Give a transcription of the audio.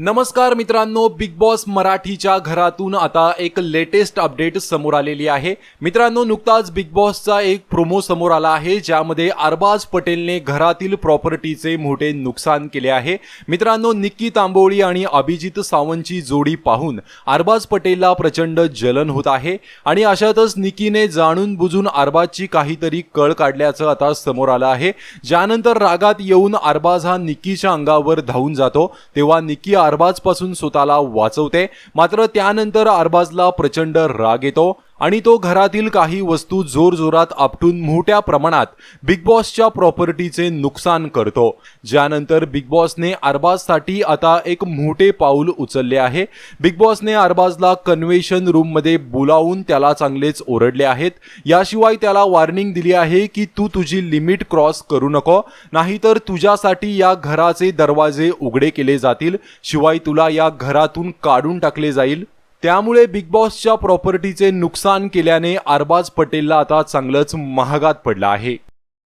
नमस्कार मित्रांनो big boss मराठीच्या घरातून आता एक लेटेस्ट अपडेट समोर आलेली आहे. मित्रांनो नुकताच बिग बॉसचा एक प्रोमो समोर आला आहे ज्यामध्ये अरबाज पटेलने घरातील प्रॉपर्टीचे मोठे नुकसान केले आहे. मित्रांनो निक्की तांबोळी आणि अभिजित सावंतची जोडी पाहून अरबाज पटेलला प्रचंड जलन होत आहे. आणि अशातच निकीने जाणून बुजून अरबाजची काहीतरी कळ काढल्याचं आता समोर आलं आहे. ज्यानंतर रागात येऊन अरबाज हा निक्कीच्या अंगावर धावून जातो. तेव्हा निक्की अरबाजपासून स्वतःला वाचवते. मात्र त्यानंतर अरबाजला प्रचंड राग येतो. आणि तो घरातील काही वस्तू जोरजोरात आपटून मोठ्या प्रमाणात बिग बॉसच्या प्रॉपर्टीचे नुकसान करतो. ज्यानंतर बिग बॉसने अरबाजसाठी आता एक मोठे पाऊल उचलले आहे. बिग बॉसने अरबाजला कन्व्हेन्शन रूममध्ये बोलावून त्याला चांगलेच ओरडले आहेत. याशिवाय त्याला वॉर्निंग दिली आहे की तू तुझी लिमिट क्रॉस करू नको नाहीतर तुझ्यासाठी या घराचे दरवाजे उघडे केले जातील. शिवाय तुला या घरातून काढून टाकले जाईल. त्यामुळे बिग बॉसच्या प्रॉपर्टीचे नुकसान केल्याने अरबाज पटेलला आता चांगलंच महागात पडलं आहे.